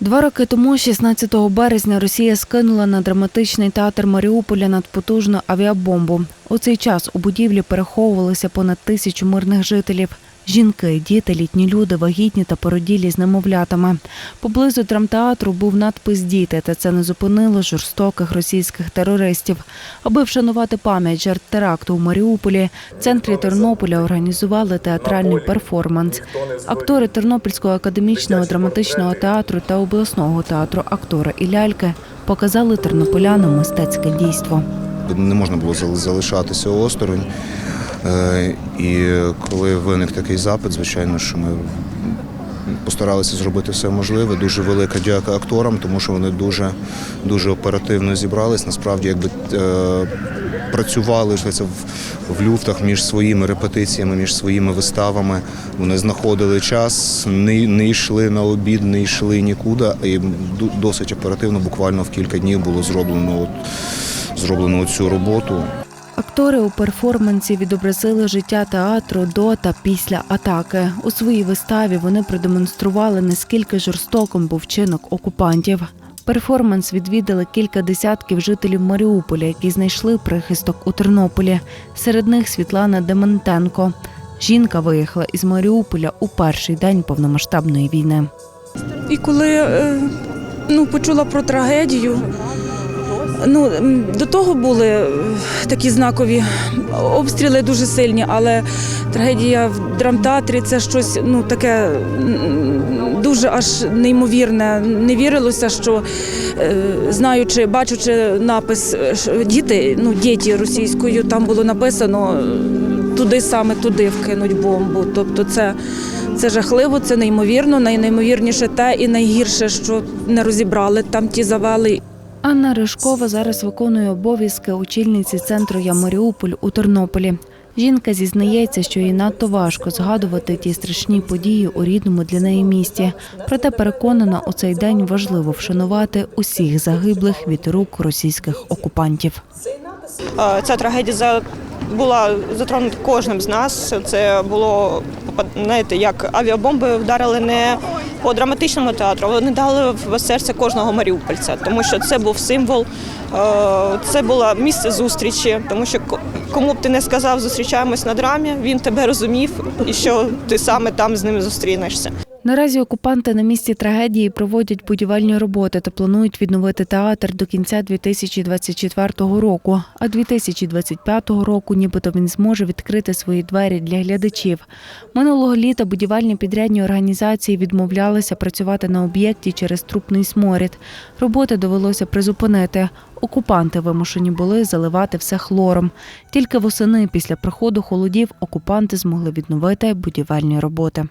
Два роки тому, 16 березня, Росія скинула на драматичний театр Маріуполя надпотужну авіабомбу. У цей час у будівлі переховувалися понад тисячу мирних жителів. Жінки, діти, літні люди, вагітні та породілі з немовлятами. Поблизу драмтеатру був надпис Діти, та це не зупинило жорстоких російських терористів. Аби вшанувати пам'ять жертв теракту у Маріуполі, в центрі Тернополя організували театральний перформанс. Актори Тернопільського академічного драматичного театру та обласного театру актори і ляльки показали тернополянам мистецьке дійство. не можна було залишатися осторонь. Е, І коли виник такий запит, звичайно, що ми постаралися зробити все можливе. Дуже велика дяка акторам, тому що вони дуже, дуже оперативно зібрались. Насправді, якби е, працювали це в, люфтах між своїми репетиціями, між своїми виставами. Вони знаходили час, не, не йшли на обід, не йшли нікуди. І досить оперативно, буквально в кілька днів було зроблено зроблено цю роботу. Актори у перформансі відобразили життя театру до та після атаки. У своїй виставі вони продемонстрували, наскільки жорстоким був вчинок окупантів. Перформанс відвідали кілька десятків жителів Маріуполя, які знайшли прихисток у Тернополі. Серед них Світлана Дементенко. Жінка виїхала із Маріуполя у перший день повномасштабної війни. І коли е, ну, почула про трагедію, ну, до того були е, такі знакові обстріли дуже сильні, але трагедія в драмтеатрі це щось ну, таке дуже аж неймовірне. Не вірилося, що е, знаючи, бачучи напис е, діти, ну, діти російською, там було написано туди саме туди вкинуть бомбу. Тобто це. Це жахливо, це неймовірно. Найнеймовірніше те і найгірше, що не розібрали там ті завали. Анна Рижкова зараз виконує обов'язки очільниці центру Я Маріуполь у Тернополі. Жінка зізнається, що їй надто важко згадувати ті страшні події у рідному для неї місті. Проте переконана, у цей день важливо вшанувати усіх загиблих від рук російських окупантів. Е, Ця трагедія була затронута кожним з нас. Це було знаєте, як авіабомби вдарили не по драматичному театру, вони дали в серце кожного маріупольця, тому що це був символ, е, це було місце зустрічі, тому що кому б ти не сказав, зустрічаємось на драмі, він тебе розумів і що ти саме там з ним зустрінешся. Наразі окупанти на місці трагедії проводять будівельні роботи та планують відновити театр до кінця 2024 року. А 2025 року, нібито він зможе відкрити свої двері для глядачів. Минулого літа будівельні підрядні організації відмовлялися працювати на об'єкті через трупний сморід. Роботи довелося призупинити. Окупанти вимушені були заливати все хлором. Тільки восени після приходу холодів окупанти змогли відновити будівельні роботи.